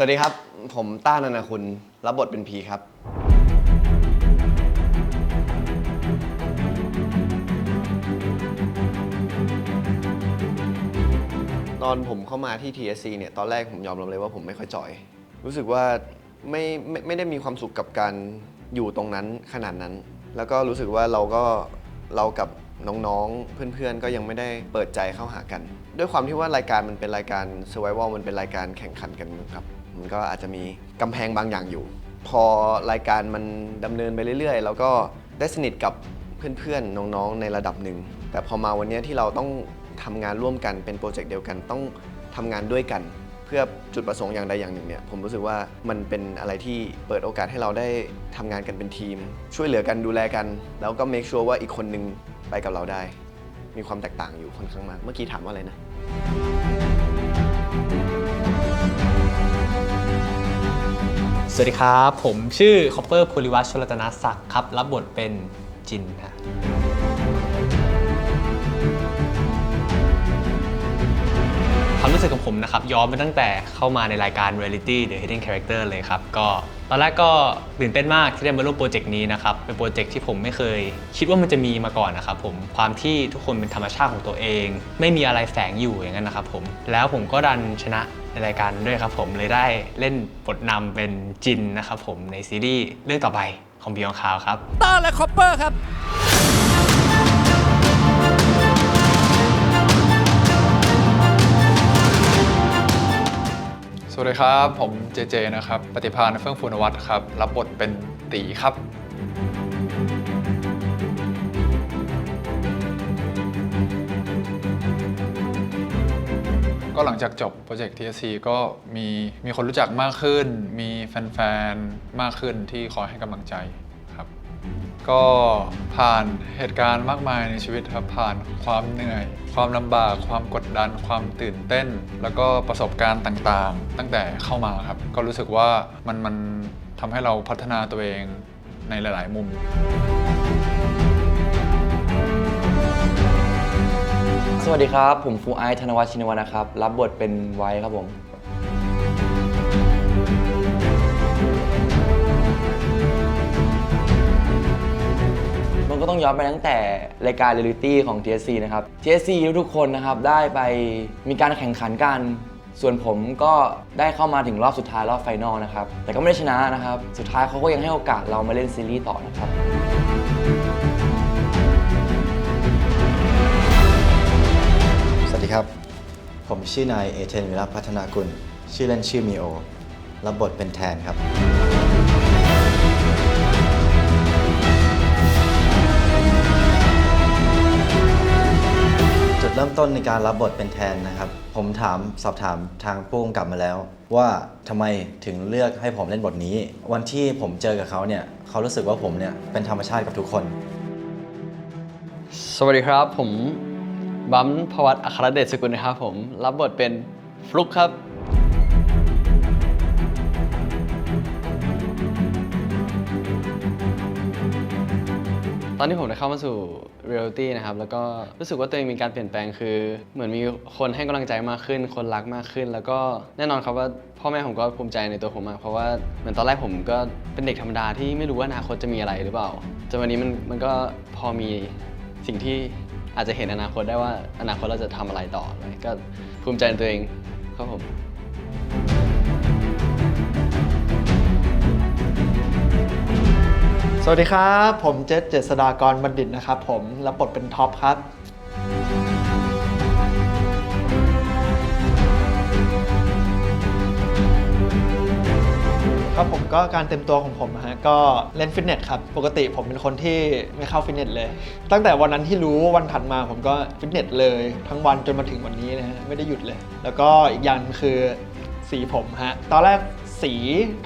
สวัสดีครับ ผมต้านันทคุณรับบทเป็นพีครับ ตอนผมเข้ามาที่ TSC เนี่ย ตอนแรกผมยอมรับเลยว่าผมไม่ค่อยจอย รู้สึกว่าไม่ไม่ไม่ได้มีความสุขกับการอยู่ตรงนั้นขนาดนั้น แล้วก็รู้สึกว่าเราก็เรากับน้องๆ เพื่อนๆ ก็ยังไม่ได้เปิดใจเข้าหากัน ด้วยความที่ว่ารายการมันเป็นรายการ Survival มันเป็นรายการแข่งขันกันครับ มันก็อาจจะมีกำแพงบางอย่างอยู่ พอรายการมันดำเนินไปเรื่อยๆ แล้วก็ได้สนิทกับเพื่อนๆ น้องๆ ในระดับหนึ่ง แต่พอมาวันนี้ที่เราต้องทำงานร่วมกันเป็นโปรเจกต์เดียวกันต้องทำงานด้วยกัน เพื่อจุดประสงค์อย่างใดอย่างหนึ่งเนี่ยผมรู้สึกว่ามันเป็นอะไรที่เปิดโอกาสให้เราได้ทำงานกันเป็นทีม ช่วยเหลือกันดูแลกัน แล้วก็ make sure ว่าอีกคนนึงไปกับเราได้ มีความแตกต่างอยู่ค่อนข้างมาก เมื่อกี้ถามว่าอะไรนะ สวัสดีครับ ผมชื่อคอปเปอร์ภูริวัชชลตนาศักดิ์ครับ รับบทเป็นจินครับ ความรู้สึกของผมนะครับย้อนไปตั้งแต่เข้ามาในรายการ Reality The Hidden Character เลยครับ ก็ตอนแรกก็ตื่นเต้นมากที่ได้มาร่วมโปรเจกต์นี้นะครับ เป็นโปรเจกต์ที่ผมไม่เคย คิดว่ามันจะมีมาก่อนนะครับผมความที่ทุกคนเป็นธรรมชาติของตัวเอง ไม่มีอะไรแฝงอยู่อย่างนั้นนะครับผมแล้วผมก็ดันชนะในรายการด้วยครับผมเลยได้เล่นบทนำเป็นจินนะครับผมในซีรีส์เรื่องต่อไปของบียองคาวครับต้าและคอปเปอร์ครับ วัสดีครับ ผมเจเจนะครับ ปฏิภาณเฟื่องฟูนวัตครับ รับบทเป็นตีครับ ก็หลังจากจบโปรเจกต์ TSC ก็มีมีคนรู้จักมากขึ้น มีแฟนๆ มากขึ้นที่คอยให้กำลังใจ ก็ผ่านเหตุการณ์มากมายในชีวิตครับผ่านความเหนื่อย ความลำบาก ความกดดัน ความตื่นเต้น แล้วก็ประสบการณ์ต่างๆ ตั้งแต่เข้ามาครับ ก็รู้สึกว่ามันมันทำให้เราพัฒนาตัวเองในหลาย ๆ มุมสวัสดีครับ ผมฟูไอซ์ธนวัฒน์ชินวัฒน์นะครับ รับบทเป็นไว้ครับผม ต้องย้อนไปตั้งแต่รายการเรียลิตี้ของ TSC นะครับ TSC ทุกๆคนนะครับได้ไปมีการแข่งขันกัน ส่วนผมก็ได้เข้ามาถึงรอบสุดท้ายรอบไฟนอลนะครับ แต่ก็ไม่ได้ชนะนะครับ สุดท้ายเขาก็ยังให้โอกาสเรามาเล่นซีรีส์ต่อนะครับสวัสดีครับ ผมชื่อนายเอเทนวิรัตพัฒนากุล ชื่อเล่นชื่อมีโอ รับบทเป็นแทนครับ เริ่มต้นในการรับบทเป็นแทนนะครับ ผมถามสอบถามทางผู้กำกับมาแล้ว ว่าทำไมถึงเลือกให้ผมเล่นบทนี้ วันที่ผมเจอกับเขาเนี่ยเขารู้สึกว่าผมเนี่ยเป็นธรรมชาติกับทุกคน สวัสดีครับ ผมบัมพวัตอัครเดชสกุลนะครับผมรับบทเป็นฟลุกครับ ตอนที่ผมได้เข้ามาสู่ เรียลตี้นะครับแล้วก็รู้สึกว่าตัวเองมีการเปลี่ยนแปลงคือ เหมือนมีคนให้กำลังใจมากขึ้น คนรักมากขึ้น แล้วก็แน่นอนครับว่าพ่อแม่ผมก็ภูมิใจในตัวผมมากเพราะว่าเหมือนตอนแรกผมก็เป็นเด็กธรรมดาที่ไม่รู้ว่าอนาคตจะมีอะไรหรือเปล่าจนวันนี้มันมันก็พอมีสิ่งที่อาจจะเห็นอนาคตได้ว่าอนาคตเราจะทำอะไรต่ออะไรก็ภูมิใจในตัวเองครับผม สวัสดีครับ ผมเจษเจษฎากรบัณฑิตนะครับผมรับบทเป็นท็อปครับ ครับผมก็การเต็มตัวของผมนะฮะก็เล่นฟิตเนสครับ ปกติผมเป็นคนที่ไม่เข้าฟิตเนสเลย ตั้งแต่วันนั้นที่รู้วันถัดมาผมก็ฟิตเนสเลยทั้งวันจนมาถึงวันนี้นะฮะไม่ได้หยุดเลย แล้วก็อีกอย่างคือสีผมฮะตอนแรก สี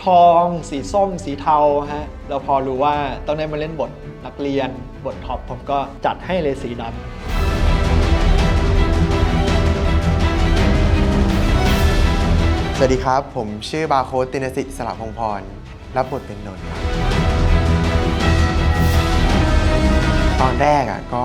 ทอง สีส้ม สีเทาฮะเราพอรู้ว่าต้องได้มาเล่นบทนักเรียนบทท็อปผมก็จัดให้เลยสีดำสวัสดีครับ ผมชื่อบาโคตินสิสลับพงพร รับบทเป็นนนท์ครับตอนแรกอะก็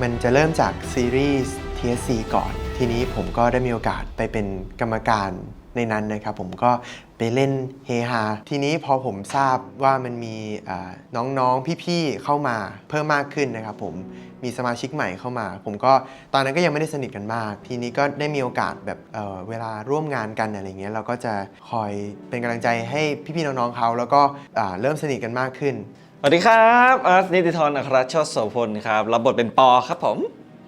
มันจะเริ่มจากซีรีส์ TSC ก่อน ทีนี้ผมก็ได้มีโอกาสไปเป็นกรรมการ ในนั้นนะครับผมก็ไปเล่นเฮฮาทีนี้พอผมทราบว่ามันมีน้องๆพี่ๆเข้ามาเพิ่มมากขึ้นนะครับผมมีสมาชิกใหม่เข้ามา ผมก็ตอนนั้นก็ยังไม่ได้สนิทกันมาก ทีนี้ก็ได้มีโอกาสแบบเเวลาร่วมงานกันอะไรเงี้ยเราก็จะคอยเป็นกำลังใจให้พี่ๆน้องๆเขาแล้วก็เริ่มสนิทกันมากขึ้นสวัสดีครับอาร์ตนิติธรอัครโชตโสพลครับรับบทเป็นปอครับผม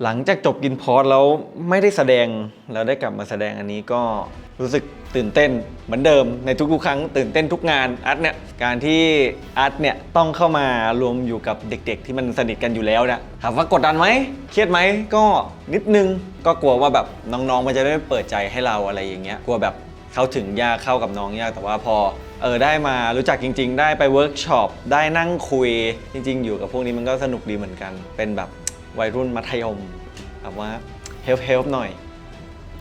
หลังจากจบกินพอร์ตแล้วไม่ได้แสดงแล้วได้กลับมาแสดงอันนี้ก็รู้สึกตื่นเต้นเหมือนเดิมในทุกๆครั้งตื่นเต้นทุกงานอาร์ตเนี่ยการที่อาร์ตเนี่ยต้องเข้ามารวมอยู่กับเด็ก ๆ ที่มันสนิทกันอยู่แล้วนี่ยถามว่ากดดันไหมเครียดไหมก็นิดนึงก็กลัวว่าแบบน้องๆมันจะได้เปิดใจให้เราอะไรอย่างเงี้ยกลัวแบบเข้าถึงยากเข้ากับน้องยากแต่ว่าพอเออได้มารู้จักจริง ๆ ได้ไปเวิร์กช็อปได้นั่งคุยจริง ๆ อยู่กับพวกนี้มันก็สนุกดีเหมือนกันเป็นแบบ วัยรุ่นมัธยมแบบว่าเฮลเฮลหน่อย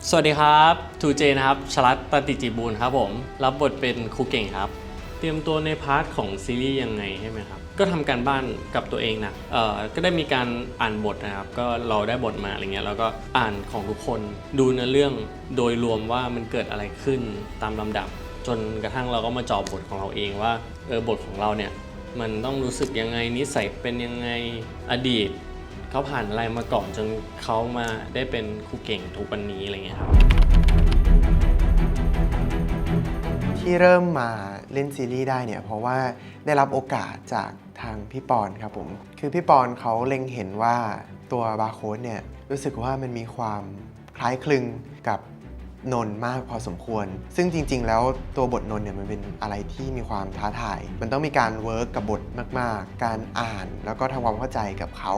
สวัสดีครับทูเจนะครับชลัดตติจิบูลครับผม รับบทเป็นครูเก่งครับ เตรียมตัวในพาร์ทของซีรีส์ยังไงใช่ไหมครับ ก็ทำการบ้านกับตัวเองนะเอ่อก็ได้มีการอ่านบทนะครับ ก็เราได้บทมาอะไรเงี้ยแล้วก็อ่านของทุกคนดูเนื้อเรื่องโดยรวมว่ามันเกิดอะไรขึ้นตามลำดับ จนกระทั่งเราก็มาจอบทของเราเองว่าเออบทของเราเนี่ย มันต้องรู้สึกยังไงนิสัยเป็นยังไงอดีต เขาผ่านอะไรมาก่อนจนเขามาได้เป็นครูเก่งทุกวันนี้อะไรเงี้ยครับ ที่เริ่มมาเล่นซีรีส์ได้เนี่ยเพราะว่าได้รับโอกาสจากทางพี่ปอนครับผม คือพี่ปอนเขาเล็งเห็นว่าตัวบาร์โค้ดเนี่ยรู้สึกว่ามันมีความคล้ายคลึงกับ นนมากพอสมควร ซึ่งจริง ๆ แล้วตัวบทนนเนี่ยมันเป็นอะไรที่มีความท้าทาย มันต้องมีการเวิร์กกับบทมาก ๆ การอ่านแล้วก็ทำความเข้าใจกับเขา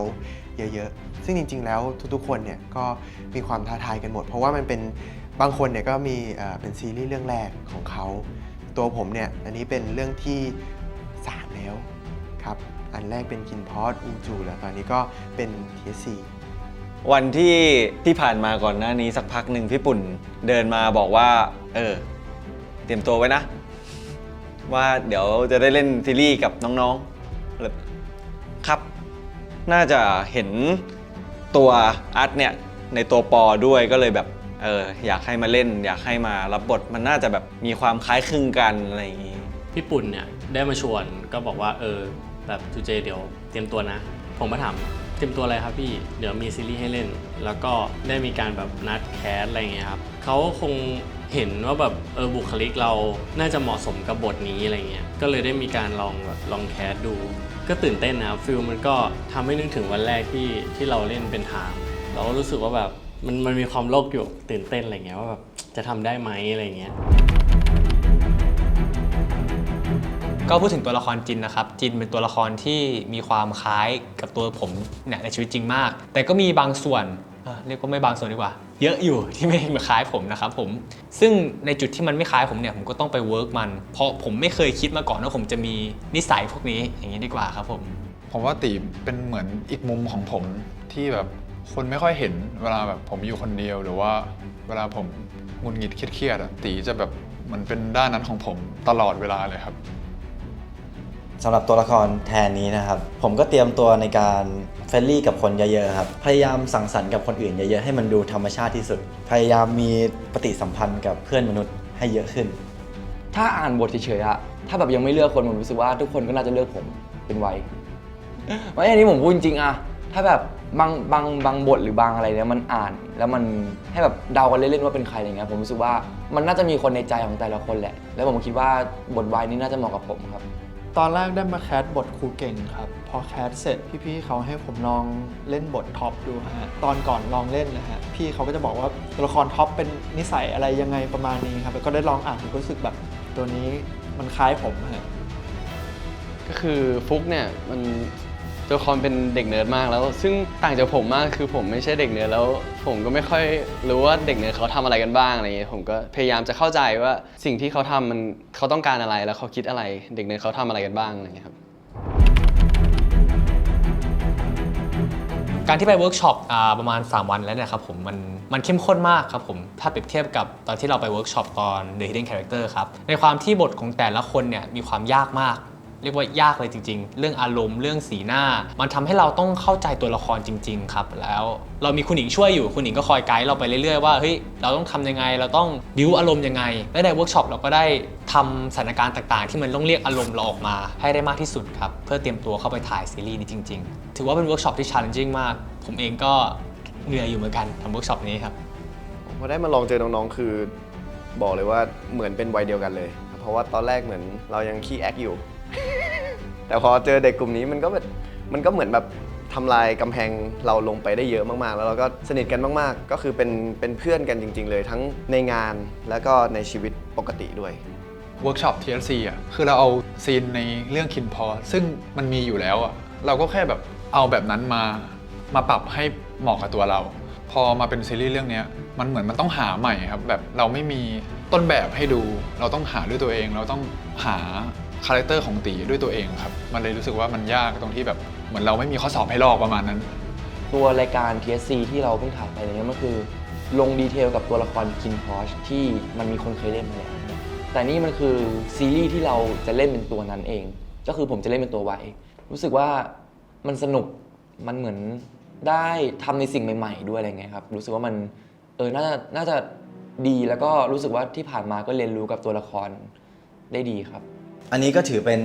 เยอะ ๆ ซึ่งจริง ๆ แล้วทุก ๆ คนเนี่ยก็มีความท้าทายกันหมด เพราะว่ามันเป็นบางคนเนี่ยก็มีเป็นซีรีส์เรื่องแรกของเขา ตัวผมเนี่ยอันนี้เป็นเรื่องที่3แล้วครับ อันแรกเป็นคินพอสอูจูแล้วตอนนี้ก็เป็น TSC วันที่ที่ผ่านมาก่อนหน้านี้สักพักหนึ่งพี่ปุ่นเดินมาบอกว่า เออ เตรียมตัวไว้นะ ว่าเดี๋ยวจะได้เล่นซีรีส์กับน้องๆเลยครับ น่าจะเห็นตัวอาร์ตเนี่ยในตัวปอด้วยก็เลยแบบเอออยากให้มาเล่น อยากให้มารับบทมันน่าจะแบบมีความคล้ายคลึงกันอะไรอย่างงี้พี่ปุ่นเนี่ยได้มาชวนก็บอกว่าเออแบบจูเจเดี๋ยวเตรียมตัวนะ ผมมาถาม ตรียมตัวอะไรครับพี่ เดี๋ยวมีซีรีส์ให้เล่น แล้วก็ได้มีการแบบนัดแคสอะไรเงี้ยครับเขาคงเห็นว่าแบบเออบุคลิกเราน่าจะเหมาะสมกับบทนี้อะไรเงี้ย ก็เลยได้มีการลองแบบลองแคสดู ก็ตื่นเต้นนะครับฟิลมันก็ทำให้นึกถึงวันแรกที่ที่เราเล่นเป็นทางเรารู้สึกว่าแบบมันมันมีความโลกอยู่ตื่นเต้นอะไรเงี้ยว่าแบบจะทำได้ไหมอะไรเงี้ย ก็พูดถึงตัวละครจินนะครับ จินเป็นตัวละครที่มีความคล้ายกับตัวผมเนี่ยในชีวิตจริงมาก แต่ก็มีบางส่วนเรียกว่าไม่บางส่วนดีกว่า เยอะอยู่ที่ไม่คล้ายผมนะครับผม ซึ่งในจุดที่มันไม่คล้ายผมเนี่ยผมก็ต้องไปเวิร์กมัน เพราะผมไม่เคยคิดมาก่อนว่าผมจะมีนิสัยพวกนี้อย่างนี้ดีกว่าครับผม ผมว่าตีเป็นเหมือนอีกมุมของผมที่แบบคนไม่ค่อยเห็นเวลาแบบผมอยู่คนเดียวหรือว่า เวลาผมงุนงิดเครียดๆตีจะแบบเหมันเป็นด้านนั้นของผมตลอดเวลาเลยครับ สำหรับตัวละครแทนนี้นะครับ ผมก็เตรียมตัวในการเฟรนลี่กับคนเยอะๆครับ พยายามสังสรรค์กับคนอื่นเยอะๆให้มันดูธรรมชาติที่สุด พยายามมีปฏิสัมพันธ์กับเพื่อนมนุษย์ให้เยอะขึ้น ถ้าอ่านบทเฉยๆอะถ้าแบบยังไม่เลือกคนผมรู้สึกว่าทุกคนก็น่าจะเลือกผมเป็นไวไม่อันนี้ผมพูดจริงอะถ้าแบบบางบางบางบทหรือบางอะไรเนี่ยมันอ่าน แล้วมันให้แบบเดากันเล่นๆว่าเป็นใครอะไรเงี้ยผมรู้สึกว่ามันน่าจะมีคนในใจของแต่ละคนแหละ แล้วผมคิดว่าบทวายนี้น่าจะเหมาะกับผมครับ ตอนแรกได้มาแคสบทครูเก่งครับ พอแคสเสร็จพี่ๆเขาให้ผมลองเล่นบทท็อปดูฮะ ตอนก่อนลองเล่นนะฮะ พี่เขาก็จะบอกว่าตัวละครท็อปเป็นนิสัยอะไรยังไงประมาณนี้ครับแล้วก็ได้ลองอ่านผมก็รู้สึกแบบตัวนี้มันคล้ายผมฮะ ก็คือฟุกเนี่ยมัน ตัวละครเป็นเด็กเนิร์ดมากแล้ว ซึ่งต่างจากผมมากคือผมไม่ใช่เด็กเนิร์ดแล้ว ผมก็ไม่ค่อยรู้ว่าเด็กเนิร์ดเขาทำอะไรกันบ้างอะไรเงี้ยผมก็พยายามจะเข้าใจว่าสิ่งที่เขาทำมันเขาต้องการอะไรแล้วเขาคิดอะไร เด็กเนิร์ดเขาทำอะไรกันบ้างอะไรเงี้ยครับการที่ไปเวิร์กช็อปอ่าประมาณ 3 วันแล้วเนี่ยครับผมมันมันเข้มข้นมากครับผม ถ้าเปรียบเทียบกับตอนที่เราไปเวิร์กช็อปตอน The Hidden Character ครับ ในความที่บทของแต่ละคนเนี่ยมีความยากมาก เรียกว่ายากเลยจริง ๆ เรื่องอารมณ์เรื่องสีหน้า มันทำให้เราต้องเข้าใจตัวละครจริง ๆ ครับ แล้วเรามีคุณหญิงช่วยอยู่คุณหญิงก็คอยไกด์เราไปเรื่อยๆว่าเฮ้ยเราต้องทำยังไง เราต้องบิวอารมณ์ยังไงและในเวิร์กช็อปเราก็ได้ทำสถานการณ์ต่างๆ ที่มันต้องเรียกอารมณ์เราออกมา ให้ได้มากที่สุดครับเพื่อเตรียมตัวเข้าไปถ่ายซีรีส์นี้จริง ๆ ถือว่าเป็นเวิร์กช็อปที่ challenging มาก ผมเองก็เหนื่อยอยู่เหมือนกันทำเวิร์กช็อปนี้ครับพอได้มาลองเจอน้องๆคือบอกเลยว่าเหมือนเป็นวัยเดียวกันเลย เพราะว่าตอนแรกเหมือนเรายังขี้แอคอยู่ แต่พอเจอเด็กกลุ่มนี้มันก็แบบมันก็เหมือนแบบทำลายกำแพงเราลงไปได้เยอะมากๆ แล้วเราก็สนิทกันมากๆ ก็คือเป็นเป็นเพื่อนกันจริง ๆ เลยทั้งในงานแล้วก็ในชีวิตปกติด้วย เวิร์กช็อป TLC อะคือเราเอาซีนในเรื่องคินพอ ซึ่งมันมีอยู่แล้วอะเราก็แค่แบบเอาแบบนั้นมามาปรับให้เหมาะกับตัวเรา พอมาเป็นซีรีส์เรื่องเนี้ยมันเหมือนมันต้องหาใหม่ครับแบบเราไม่มีต้นแบบให้ดู เราต้องหาด้วยตัวเอง เราต้องหา คาแรคเตอร์ของตีด้วยตัวเองครับมันเลยรู้สึกว่ามันยากตรงที่แบบเหมือนเราไม่มีข้อสอบให้ลอกประมาณนั้น ตัวรายการ TSC ที่เราเพิ่งถ่ายไปเนี่ยมันคือลงดีเทลกับตัวละครคินพอชที่มันมีคนเคยเล่นมาแล้วแต่นี่มันคือซีรีส์ที่เราจะเล่นเป็นตัวนั้นเอง ก็คือผมจะเล่นเป็นตัวไวรู้สึกว่ามันสนุกมันเหมือนได้ทำในสิ่งใหม่ ๆ ด้วยอะไรเงี้ยครับรู้สึกว่ามันเออน่าจะน่าจะดีแล้วก็รู้สึกว่าที่ผ่านมาก็เรียนรู้กับตัวละครได้ดีครับ อันนี้ก็ถือเป็น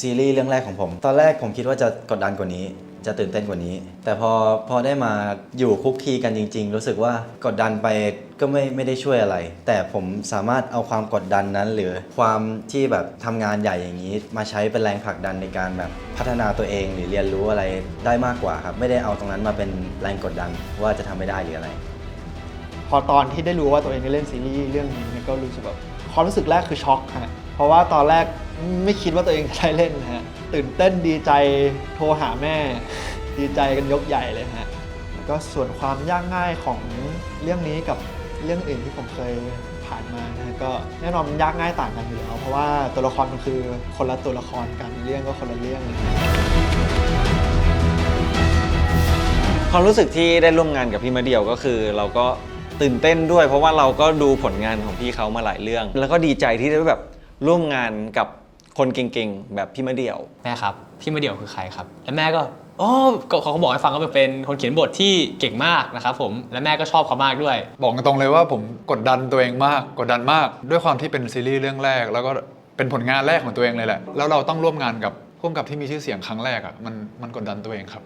ซีรีส์เรื่องแรกของผม ตอนแรกผมคิดว่าจะกดดันกว่านี้ จะตื่นเต้นกว่านี้ แต่พอพอได้มาอยู่คุกคีกันจริง ๆ รู้สึกว่ากดดันไปก็ไม่ไม่ได้ช่วยอะไร แต่ผมสามารถเอาความกดดันนั้น หรือความที่แบบทำงานใหญ่อย่างนี้ มาใช้เป็นแรงผลักดันในการแบบพัฒนาตัวเองหรือเรียนรู้อะไรได้มากกว่าครับ ไม่ได้เอาตรงนั้นมาเป็นแรงกดดันว่าจะทำไม่ได้หรืออะไร พอตอนที่ได้รู้ว่าตัวเองได้เล่นซีรีส์เรื่องนี้ก็รู้สึกแบบความรู้สึกแรกคือช็อกฮะเพราะว่าตอนแรก ไม่คิดว่าตัวเองจะได้เล่นฮะตื่นเต้นดีใจโทรหาแม่ ดีใจกันยกใหญ่เลยฮะแล้วก็ส่วนความยากง่ายของเรื่องนี้กับเรื่องอื่นที่ผมเคยผ่านมานะฮะก็แน่นอนมันยากง่ายต่างกันอยู่แล้วเพราะว่าตัวละครมันคือคนละตัวละครกันเรื่องก็คนละเรื่องเลยความรู้สึกที่ได้ร่วมงานกับพี่มาเดียวก็คือ เราก็ตื่นเต้นด้วย เพราะว่าเราก็ดูผลงานของพี่เขามาหลายเรื่อง แล้วก็ดีใจที่ได้แบบร่วมงานกับ คนเก่งๆ แบบพี่มาเดียว แม่ครับ พี่มาเดี่ยวคือใครครับ แล้วแม่ก็อ๋อก็เขาก็บอกให้ฟังว่าเป็นคนเขียนบทที่เก่งมากนะครับผมและแม่ก็ชอบเขามากด้วย บอกตรงเลยว่าผมกดดันตัวเองมาก กดดันมาก ด้วยความที่เป็นซีรีส์เรื่องแรก แล้วก็เป็นผลงานแรกของตัวเองเลยแหละ แล้วเราต้องร่วมงานกับผู้กำกับที่มีชื่อเสียงครั้งแรกอะมันมันกดดันตัวเองครับ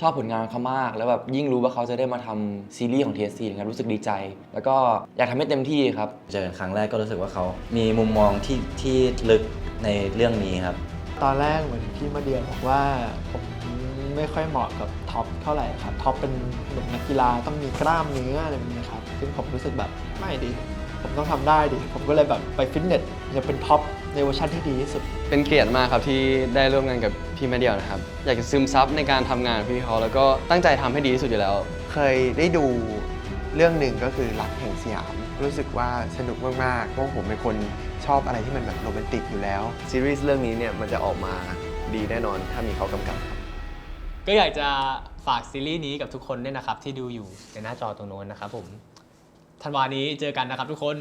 ชอบผลงานเขามาก แล้วแบบยิ่งรู้ว่าเขาจะได้มาทำซีรีส์ของ TSC นะครับรู้สึกดีใจ แล้วก็อยากทำให้เต็มที่ครับ เจอกันครั้งแรกก็รู้สึกว่าเขามีมุมมองที่ที่ลึก ในเรื่องนี้ครับ ตอนแรกเหมือนพี่มาเดียบอกว่าผมไม่ค่อยเหมาะกับท็อปเท่าไหร่ครับท็อปเป็นหนุ่มนักกีฬาต้องมีกล้ามเนื้ออะไรแบบนี้ครับซึ่งผมรู้สึกแบบไม่ดิผมต้องทำได้ดิผมก็เลยแบบไปฟิตเนสจะเป็นท็อปในเวอร์ชันที่ดีที่สุด เป็นเกียรติมากครับที่ได้ร่วมงานกับพี่แม่เดียวนะครับ อยากจะซึมซับในการทำงานของพี่เขาแล้วก็ตั้งใจทำให้ดีที่สุดอยู่แล้ว เคยได้ดูเรื่องหนึ่งก็คือรักแห่งสยาม รู้สึกว่าสนุกมากๆเพราะผมเป็นคน ชอบอะไรที่มันแบบโรแมนติกอยู่แล้ว ซีรีส์เรื่องนี้เนี่ยมันจะออกมาดีแน่นอนถ้ามีเขากำกับครับ ก็อยากจะฝากซีรีส์นี้กับทุกคนด้วยนะครับ ที่ดูอยู่ในหน้าจอตรงโน้นนะครับผมธันวานี้เจอกันนะครับทุกคน